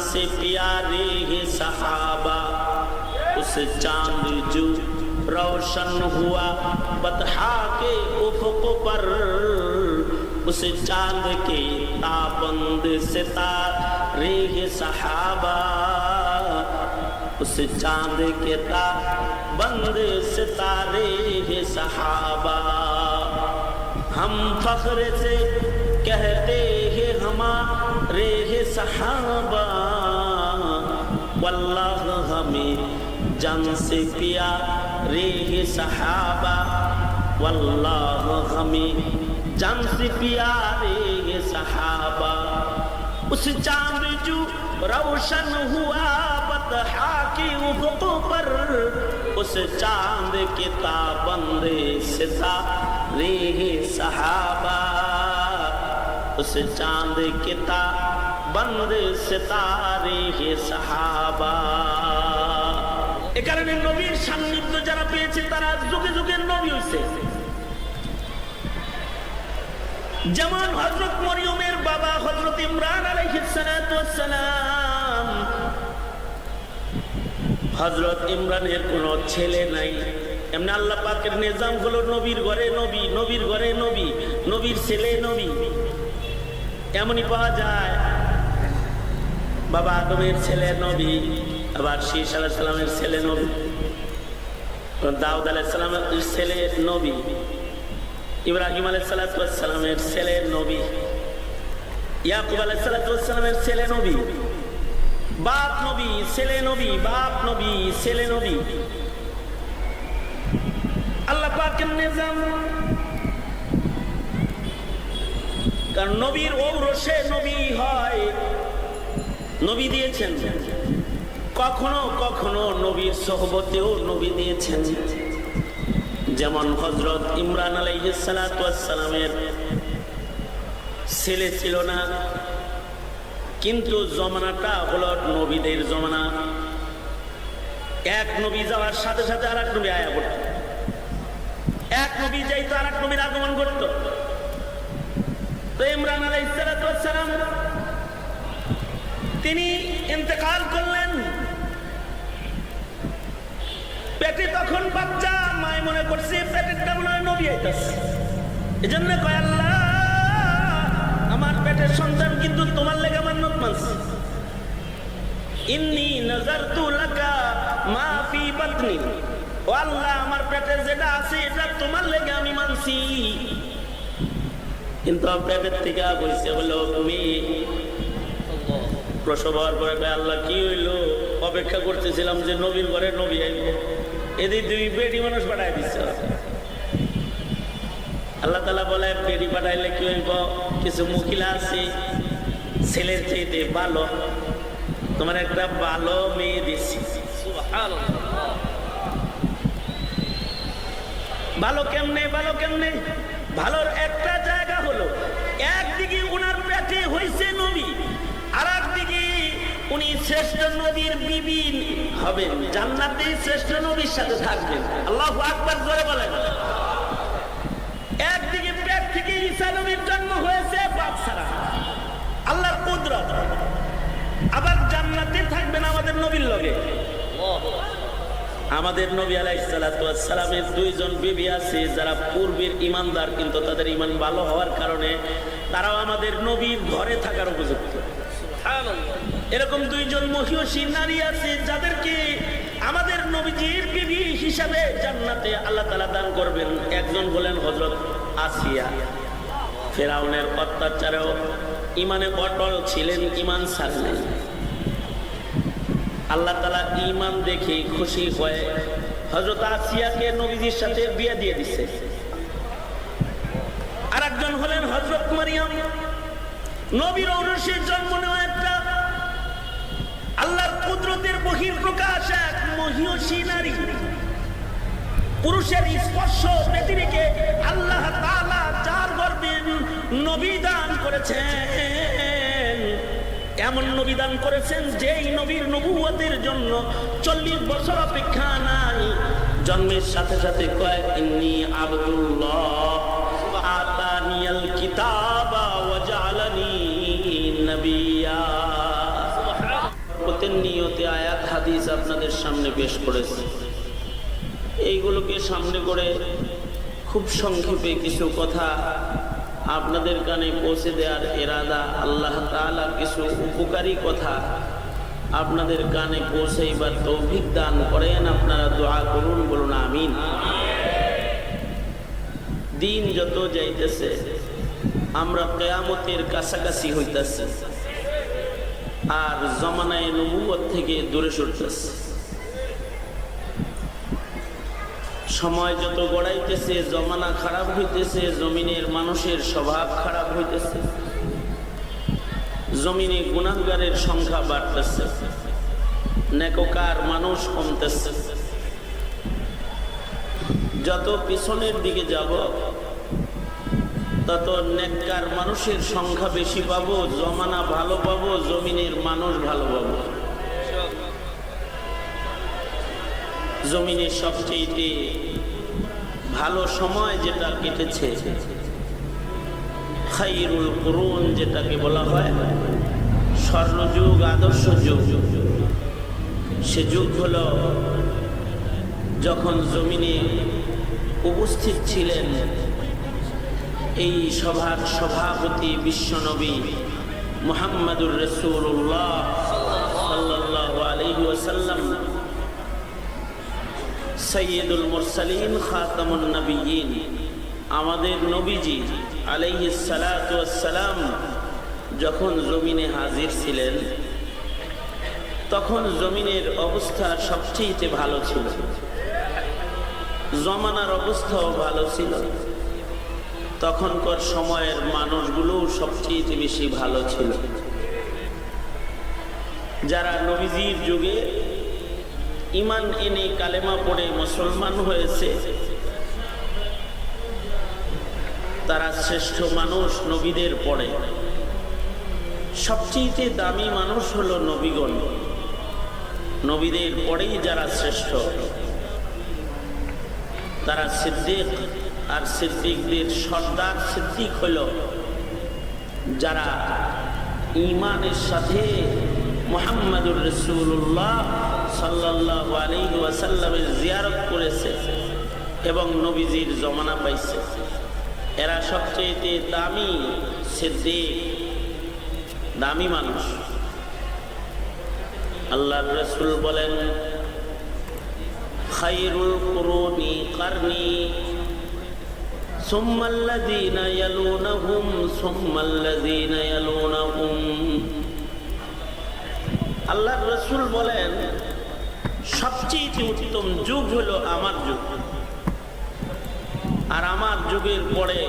से प्यारे है सहाबा। उस चाँद जो रोशन हुआ बतहा के उफक पर, उस चाँद के ताबंद सितारे है सहाबा। उस चाँद के ताबंद सितारे है सहाबा। हम फख्र से कहते ہمارے صحابہ، واللہ ہمیں جن سے پیا ہے صحابہ، واللہ ہمیں جن سے پیا ہے صحابہ۔ اس چاند جو روشن ہوا بدحا کی افق پر، اس چاند کے سزا رے صحابہ۔ उस चांद के ताबंद सितारे है সাহাবা এ কারণে নবীর সান্নিধ্য যারা পেয়েছে তারা যুগে যুগে নবী হয়েছে যেমন হজরত মরিয়মের বাবা হজরত ইমরান আলাইহিসসালাম হজরত ইমরানের কোন ছেলে নাই এমনি আল্লাহ পাকের নিজাম হলো নবীর ঘরে নবী নবীর ঘরে নবী নবীর ছেলে নবী এমনই পাওয়া যায়। বাবা আদমের ছেলে নবী আবার শীষ আলাহ সাল্লামের ছেলে নবী দাউদ আলাহ সাল্লামের ছেলে নবী, ইব্রাহিম আলাহ সাল্লামের ছেলে নবী, ইয়াকুব আলাহ সাল্লামের ছেলে নবী, বাপ নবী, ছেলে নবী, বাপ নবী, ছেলে নবী। আল্লাহ পাকের নিজাম কারণ নবীর ঔরসে নবী হয়। নবী দিয়েছেন। কখনো কখনো নবীর সহবতেও নবী দিয়েছেন। যেমন হজরত ইমরান আলাইসালামের ছেলে ছিল না, কিন্তু জমানাটা হলো নবীদের জমানা। এক নবী যাওয়ার সাথে সাথে আর এক নবী আয়া করত। এক নবী যাইতো আর এক নবীর আগমন করত। তো ইমরান আলাইসালাম তিনি ইন্তেকাল করলেন। পেটে তখন বাচ্চা, মায় মনে করছে পেটেরটা মনে হয়, নবী আইতাছে। এজন্য কয়, আল্লাহ, আমার পেটের সন্তান কিন্তু তোমার লেগে আমার নত মানছে। ইন্নি নজরতু লাকা মা ফি বাতনি ও আল্লাহ, আমার পেটে যেটা আছে, এটা তোমার লেগে আমি মানছি। কিন্তু পেটের থেকে বলছে বলো তুমি প্রসব হওয়ার পরে আল্লাহ, কি হইল? অপেক্ষা করতেছিলাম যে নবীর ঘরে নবী আইব। এদিক দুই বেডি মানুষ পাঠাই দিচ্ছে আল্লাহ তালা বলে বেডি পাঠাইলে কি হইব? কিছু মহিলা আছে, ছেলের চাইতে ভালো। তোমার একটা ভালো মেয়ে দিচ্ছি ভালো কেমনে? ভালো কেমনে? ভালোর একটা জায়গা হলো, একদিকে উনার পেটে হয়েছে নবী আর একদিকে উনি শ্রেষ্ঠ নবীর বিবি হবেন, জান্নাতে শ্রেষ্ঠ নবীর সাথে থাকবেন। আল্লাহ আকবার জোরে বলেন। একদিকে পেট থেকে হয়েছে আল্লাহর কুদরত। আবার জান্নাতে থাকবেন আমাদের নবীর লগে। আমাদের নবী আলাইসালামের দুইজন বিবি আছে যারা পূর্বের ইমানদার কিন্তু তাদের ইমান ভালো হওয়ার কারণে তারাও আমাদের নবীর ঘরে থাকার উপযুক্ত। এরকম দুইজন মহিষী নারী আছে যাদেরকে আমাদের নবীজির বিবি হিসাবে জান্নাতে আল্লাহ তালা দান করবেন। একজন হলেন হজরত আসিয়া। ফেরাউনের অত্যাচারেও ইমানে অটল ছিলেন ইমান ছাড়লেন। আল্লাহ তালা ইমান দেখে খুশি হয়ে হজরত আসিয়াকে নবীজির সাথে বিয়ে দিয়ে দিচ্ছে আর একজন হলেন হজরত মারিয়াম। নবীর ঔরসের জন্ম নেওয়া একটা আল্লাহর কুদরতের বহির প্রকাশ এক মহিষী নারী। পুরুষের স্পর্শ পৃথিবীকে আল্লাহ তালা যার গর্বে নবী দান করেছেন। এমন নবী দান করেছেন, যেই নবীর নবুয়ের জন্য চল্লিশ বছর অপেক্ষা নাই। জন্মের সাথে সাথে কয়েক আবদুল্লাহ আতানিয়াল নবিয়া। আয়াত আপনাদের সামনে এইগুলোকে সামনে করে খুব সংক্ষেপে কিছু কথা আপনাদের কানে পৌঁছে দেওয়ার এরাদা আল্লাহ তাআলা কিছু উপকারী কথা আপনাদের কানে পৌঁছেইবার তৌফিক দান করেন, আপনারা দোয়া করুন, বলুন আমিন। দিন যত যাইতেছে, আমরা কেয়ামতের কাছাকাছি হইতেছি, আর জমানায় নবুয়ত থেকে দূরে সরতেছে। সময় যত গড়াইতেছে, জমানা খারাপ হইতেছে, জমিনের মানুষের স্বভাব খারাপ হইতেছে। জমিনে গুণাগারের সংখ্যা বাড়তেছে। নেককার মানুষ কমতেছে। যত পিছনের দিকে যাব, তত নেককার মানুষের সংখ্যা বেশি পাবো, জমানা ভালো পাবো, জমিনের মানুষ ভালো পাবো। জমিনে সবচেয়ে ভালো সময় যেটা কেটেছে, খাইরুল যেটাকে বলা হয়, স্বর্ণযুগ, আদর্শ যুগ। সে যুগ হল যখন জমিনে উপস্থিত ছিলেন এই সভার সভাপতি বিশ্বনবী মোহাম্মদুর রসুল্লাহ সাল্লাহ আলহি ওসাল্লাম সৈয়দুল মুরসালিন খাতামুন নবীন আমাদের নবীজি আলাইহি সালাম যখন জমিনে হাজির ছিলেন, তখন জমিনের অবস্থা সবচেয়ে ভালো ছিল। জমানার অবস্থাও ভালো ছিল। তখনকার সময়ের মানুষগুলো সবচেয়ে বেশি ভালো ছিল। যারা নবীজির যুগে ইমান এনে কালেমা পড়ে মুসলমান হয়েছে। তারা শ্রেষ্ঠ মানুষ নবীদের পড়ে সবচেয়ে দামি মানুষ হলো নবীগণ। নবীদের পরেই যারা শ্রেষ্ঠ। তারা সিদ্দিক আর সিদ্দিকদের সর্দার সিদ্দিক হল যারা ইমানের সাথে মোহাম্মদুর রসুল্লাহ সাল্লাহ আলী ওয়াসাল্লামের জিয়ারত করেছে এবং নবীজির জমানা পাইছে এরা সবচেয়ে দামি সিদ্দিক দামি মানুষ আল্লাহ রসুল বলেন খাইরুল কুরুনি কারনি ثم الذين يلونهم ثم الذين يلونهم আল্লাহ রসুল বলেন সবচেয়ে উত্তম যুগ হলো আমার যুগ। আর আমার যুগের পরে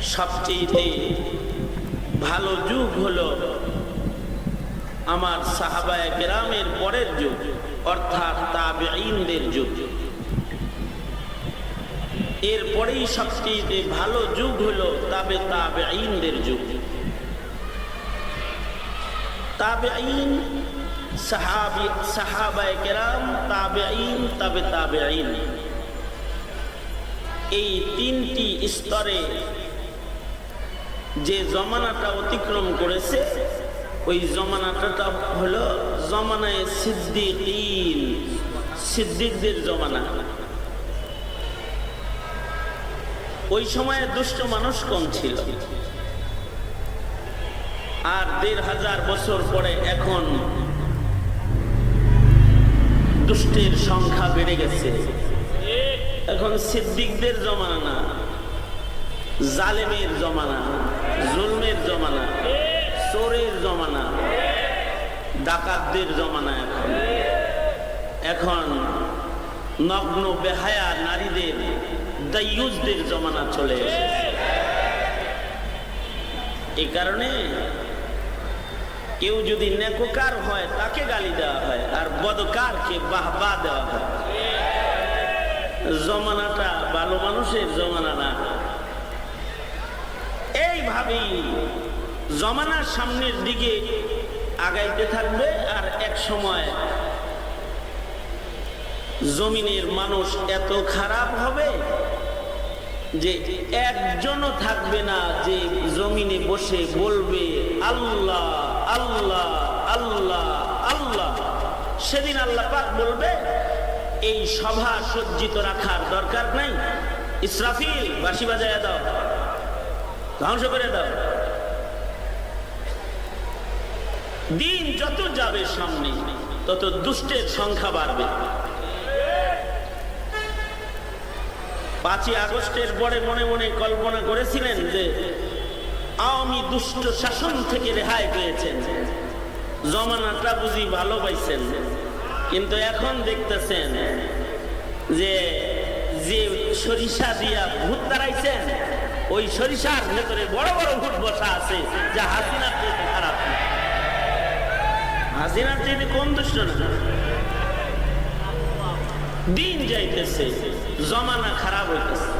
সবচেয়ে ভালো যুগ হলো আমার সাহাবায় গ্রামের পরের যুগ, অর্থাৎ তাবেঈনদের যুগ। এরপরেই সবচেয়ে ভালো যুগ হলো তাবে তাবেঈনদের যুগ। তাবেঈন, সাহাবি, সাহাবায় কেরাম, তাবেঈন, তাবে তাবেঈন। এই তিনটি স্তরে যে জমানাটা অতিক্রম করেছে, ওই জমানাটা হলো জমানায় সিদ্দিকিন, সিদ্দিকদের জমানা। ওই সময়ে দুষ্ট মানুষ কম ছিল। আর দেড় হাজার বছর পরে এখন দুষ্টের সংখ্যা বেড়ে গেছে। এখন সিদ্দিকদের জমানা না, জালেমের জমানা, জুলমের জমানা, চোরের জমানা, ডাকাতদের জমানা এখন। এখন নগ্ন বেহায়া নারীদের দায়ুজদের জমানা চলে এসেছে। এই কারণে কেউ যদি নেকোকার হয়, তাকে গালি দেওয়া হয়, আর বদকারকে বাহবা দেওয়া হয়। জমানাটা ভালো মানুষের জমানা না। এইভাবেই জমানার সামনের দিকে আগাইতে থাকবে, আর এক সময় জমিনের মানুষ এত খারাপ হবে যে একজনও থাকবে না যে জমিনে বসে বলবে, আল্লাহ! আল্লাহ আল্লাহ আল্লাহ। সেদিন আল্লাহ পাক বলবে, এই সভা সজ্জিত রাখার দরকার নাই। ইসরাফিল বাসি বাজায় দাও। ধ্বংস করে দাও। দিন যত যাবে সামনে, তত দুষ্টের সংখ্যা বাড়বে। পাঁচই আগস্টের পরে মনে মনে কল্পনা করেছিলেন যে আওয়ামী দুষ্ট শাসন থেকে রেহাই পেয়েছেন। জমানাটা বুঝি ভালো পাইছেন। কিন্তু এখন দেখতেছেন যে যে সরিষা দিয়া ভূত দাঁড়াইছেন, ওই সরিষার ভেতরে বড় বড় ভূত বসা আছে, যা হাসিনার চেয়ে খারাপ। হাসিনার চেয়ে কম দুষ্ট দিন যাইতেছে, জমানা খারাপ হইতেছে।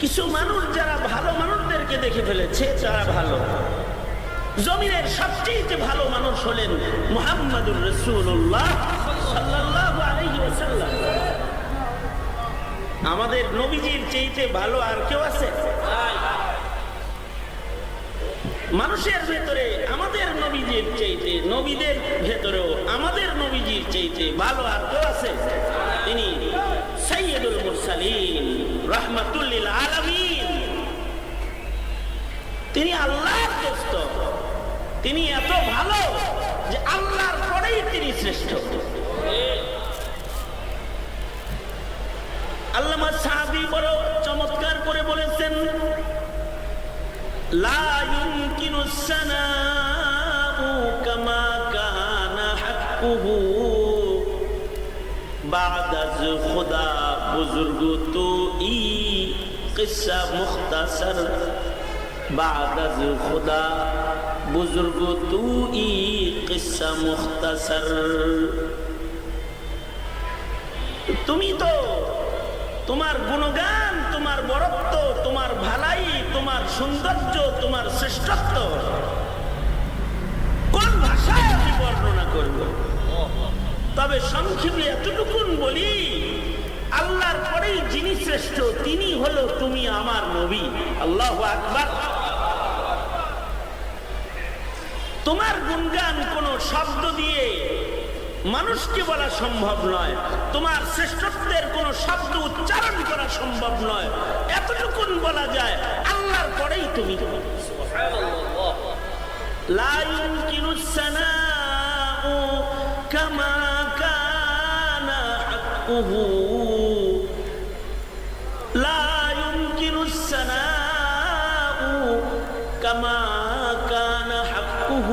কিছু মানুষ যারা ভালো মানুষদেরকে দেখে ফেলেছে, তারা ভালো। জমিনের সবচেয়ে ভালো মানুষ হলেন মোহাম্মদুর রাসূলুল্লাহ আমাদের নবীজির চেয়েতে ভালো আর কেউ আছে? মানুষের ভেতরে আমাদের নবীজির চেয়েতে নবীদের ভেতরেও আমাদের নবীজির চেয়েতে ভালো আর কেউ আছে। তিনি সৈয়দুল মুরসালিন, রহমাতুল্লিল আলমিন। তিনি আল্লাহর দোস্ত। তিনি এত ভালো যে আল্লাহর পরেই তিনি শ্রেষ্ঠ। লা ইউমকিনু সানাউ কামা কানা হাক্কুহু بعد از خدا بزرگ تو ای قصه مختصر بعد از خدا بزرگ تو ای قصه مختصر তুমি তো তোমার গুণগান তোমার সৌন্দর্য, তোমার শ্রেষ্ঠত্ব। কোন ভাষায় আমি বর্ণনা করব? তবে সংক্ষেপে এতটুকুন বলি, আল্লাহর পরেই যিনি শ্রেষ্ঠ, তিনি হলো তুমি আমার নবী। আল্লাহ আকবার। তোমার গুণগান কোন শব্দ দিয়ে মানুষকে বলা সম্ভব নয়। তোমার শ্রেষ্ঠত্বের কোন শব্দ উচ্চারণ করা সম্ভব নয়। এতটুকুন বলা যায় قدرته سبحان الله لا يمكن السماء كما كان حقه. لا يمكن السماء كما كان حقه.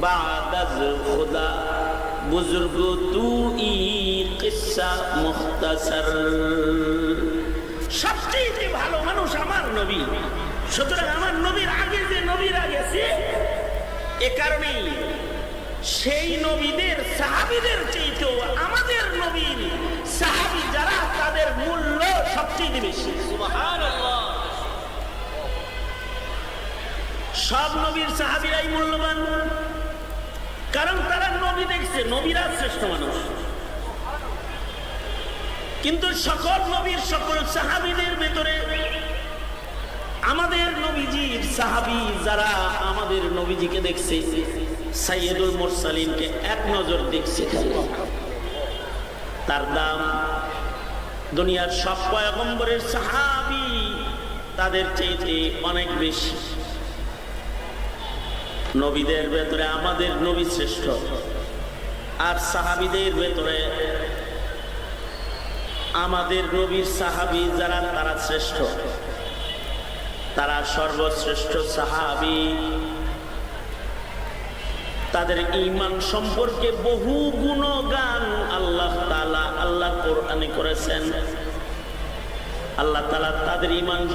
بعد الخدا بزرگ تو ای قصہ مختصر. সবচেয়ে ভালো মানুষ আমার নবী। সুতরাং আমার নবীর আগে যে নবীরা গেছে এ কারণেই সেই নবীদের, সাহাবিদের চাইতেও আমাদের নবীর সাহাবি যারা, তাদের মূল্য সবচেয়ে বেশি। সব নবীর সাহাবিরাই মূল্যবান। কারণ তারা নবী দেখছে, নবীরা শ্রেষ্ঠ মানুষ। কিন্তু সকল নবীর, সকল সাহাবিদের ভেতরে আমাদের নবীজির সাহাবি যারা আমাদের নবীজিকে দেখছে, সাইয়েদুল মোরসালিনকে এক নজর দেখছে। তার দাম দুনিয়ার সব পয়গম্বরের সাহাবি তাদের চেয়ে অনেক বেশি। নবীদের ভেতরে আমাদের নবী শ্রেষ্ঠ। আর সাহাবিদের ভেতরে আমাদের নবীর সাহাবি যারা, তারা শ্রেষ্ঠ। তারা সর্বশ্রেষ্ঠ সাহাবি। তাদের ঈমান সম্পর্কে বহু গুণগান আল্লাহ তালা আল্লাহ কোরআনে করেছেন। আল্লাহ তালা তাদের ঈমান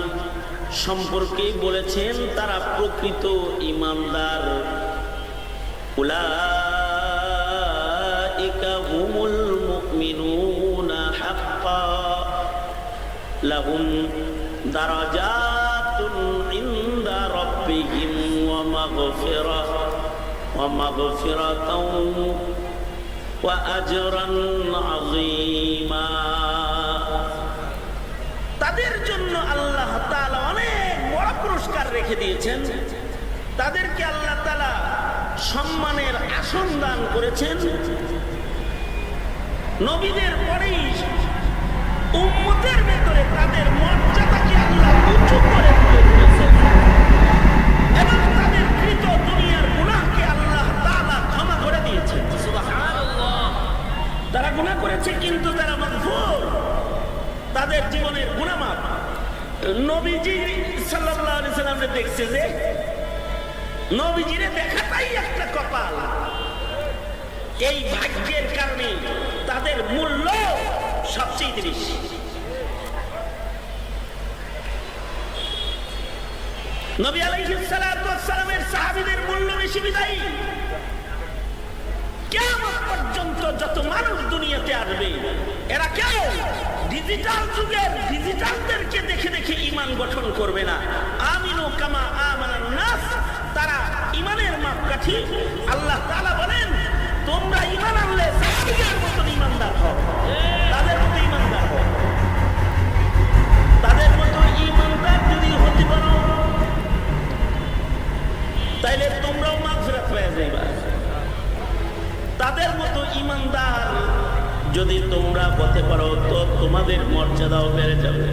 সম্পর্কে বলেছেন, তারা প্রকৃত ইমানদার উলাইকা লাহুম দারাজাতুন ইনদা তাদের জন্য আল্লাহ অনেক বড় পুরস্কার রেখে দিয়েছেন। তাদেরকে আল্লাহ তাআলা সম্মানের আসন দান করেছেন। নবীদের পরেই উম্মতের ভেতরে তাদের মর্যাদাকে আল্লাহ উঁচু করে এবং তাদের কৃত দুনিয়ার গুনাহকে আল্লাহ তাআলা ক্ষমা করে দিয়েছেন। তারা গুনাহ করেছে কিন্তু তারা মাগফুর তাদের জীবনের গুণামাপ নবীজি সাল্লাল্লাহু দেখছে যে, নবীজিরে দেখাটাই একটা কপাল। এই ভাগ্যের কারণে তাদের মূল্য সবচেয়ে বেশি। নবী আলাইহিস সালাতু সাহাবীদের মূল্য বেশি বিদায়ী। কেমন পর্যন্ত যত মানুষ দুনিয়াতে আসবে, এরা কেউ ডিজিটাল যুগের ডিজিটালদেরকে দেখে দেখে ইমান গঠন করবে না। আমিনু কামা আমানান নাস, তারা ইমানের মাপকাঠি। আল্লাহ তাআলা বলেন, তোমরা ইমান আনলে সাহাবীদের তাইলে তোমরাও মাগফিরাত পেয়ে যাইবা। তাদের মতো ইমানদার যদি তোমরা হতে পারো, তো তোমাদের মর্যাদাও বেড়ে যাবে।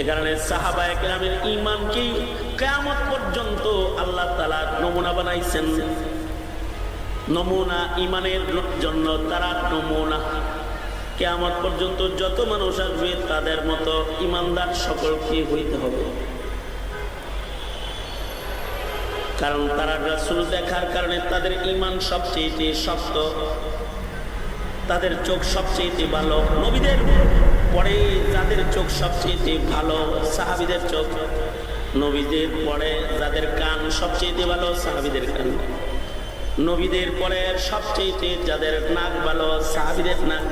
এ কারণে সাহাবায় কেরামের ইমানকেই কেয়ামত পর্যন্ত আল্লাহ তালা নমুনা বানাইছেন। নমুনা ইমানের জন্য তারা নমুনা। কেয়ামত পর্যন্ত যত মানুষ আসবে, তাদের মতো ইমানদার সকলকে হইতে হবে। কারণ তারা রাসুল দেখার কারণে তাদের ইমান সবচেয়ে শক্ত, তাদের চোখ সবচেয়ে ভালো। নবীদের পরে যাদের চোখ সবচেয়ে ভালো, সাহাবিদের চোখ। নবীদের পরে যাদের কান সবচেয়ে ভালো, সাহাবিদের কান। নবীদের পরে সবচেয়ে যাদের নাক ভালো, সাহাবিদের নাক।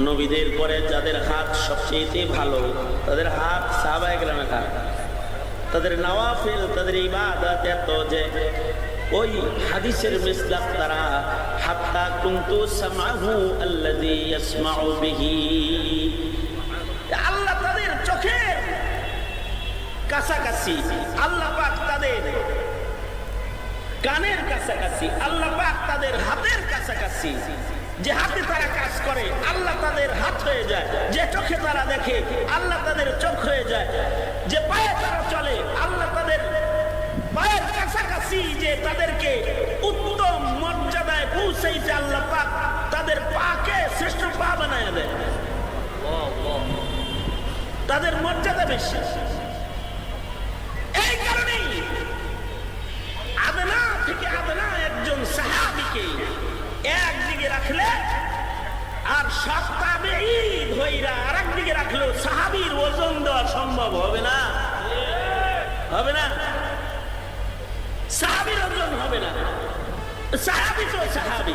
নবীদের পরে যাদের হাত সবচেয়ে ভালো, তাদের হাত সাহাবায় গ্রামের হাত। তাদের নওয়াফিল, তাদের ইবাদত এত যে ওই হাদিসের মিসলাক তারা, হাত্তা কুনতু সামাহু আল্লাযী ইয়াসমাউ বিহি। আল্লাহ তাদের চোখের কাছাকাছি, আল্লাহ পাক তাদের কানের কাছাকাছি, আল্লাহ পাক তাদের হাতের কাছাকাছি, যে হাতে তারা কাজ করে, আল্লাহ তাদের হাত হয়ে যায়, যে চোখে তারা দেখে, আল্লাহ তাদের চোখ হয়ে যায়। চলে। আল্লাহ তাদের পায়ের কাছাকাছি যে তাদেরকে উত্তম মর্যাদায় পৌঁছাইতে আল্লাহ পাক, তাদের পাকে শ্রেষ্ঠ পা বানায় দেয়। তাদের মর্যাদা বেশি। এই কারণেই আদনা থেকে আদনা একজন সাহাবিকে একদিকে রাখলে আর সপ্তাহে ঈদ হইরা আর একদিকে রাখলেও সাহাবির ওজন দেওয়া সম্ভব হবে না। হবে না? সাহাবির ওজন হবে না। সাহাবি তো সাহাবি।